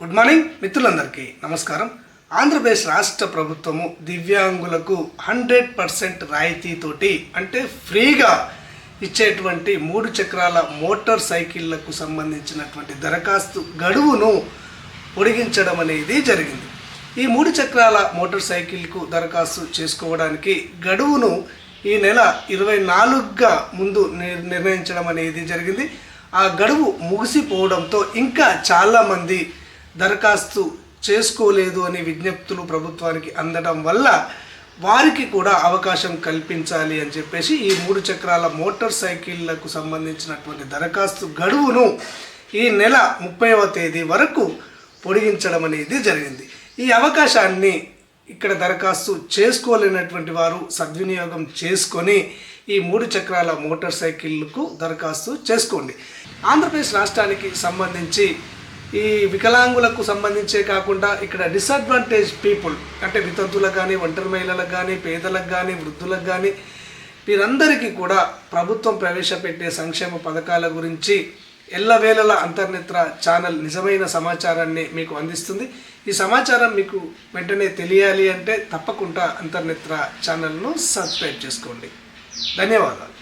Good morning మిత్రులందరికీ నమస్కారం. ఆంధ్రప్రదేశ్ రాష్ట్ర ప్రభుత్వము దివ్యాంగులకు హండ్రెడ్ పర్సెంట్ రాయితీతోటి అంటే ఫ్రీగా ఇచ్చేటువంటి మూడు చక్రాల మోటార్ సైకిళ్ళకు సంబంధించినటువంటి దరఖాస్తు గడువును పొడిగించడం అనేది జరిగింది. ఈ మూడు చక్రాల మోటార్ సైకిల్కు దరఖాస్తు చేసుకోవడానికి గడువును ఈ నెల ఇరవై నాలుగుగా ముందు నిర్ణయించడం అనేది జరిగింది. ఆ గడువు ముగిసిపోవడంతో ఇంకా చాలామంది దరఖాస్తు చేసుకోలేదు అనే విజ్ఞప్తులు ప్రభుత్వానికి అందడం వల్ల వారికి కూడా అవకాశం కల్పించాలి అని చెప్పేసి ఈ మూడు చక్రాల మోటార్ సైకిళ్ళకు సంబంధించినటువంటి దరఖాస్తు గడువును ఈ నెల ముప్పైవ తేదీ వరకు పొడిగించడం అనేది జరిగింది. ఈ అవకాశాన్ని ఇక్కడ దరఖాస్తు చేసుకోలేనటువంటి వారు సద్వినియోగం చేసుకొని ఈ మూడు చక్రాల మోటార్ సైకిళ్ళకు దరఖాస్తు చేసుకోండి. ఆంధ్రప్రదేశ్ రాష్ట్రానికి సంబంధించి ఈ వికలాంగులకు సంబంధించే కాకుండా ఇక్కడ డిసడ్వాంటేజ్ పీపుల్ అంటే వితంతులకు కానీ ఒంటరి మహిళలకు కానీ పేదలకు కానీ వృద్ధులకు కానీ వీరందరికీ కూడా ప్రభుత్వం ప్రవేశపెట్టే సంక్షేమ పథకాల గురించి ఎల్లవేళల అంతర్నేత్ర ఛానల్ నిజమైన సమాచారాన్ని మీకు అందిస్తుంది. ఈ సమాచారం మీకు వెంటనే తెలియాలి అంటే తప్పకుండా అంతర్నేత్ర ఛానల్ను సబ్స్క్రైబ్ చేసుకోండి. ధన్యవాదాలు.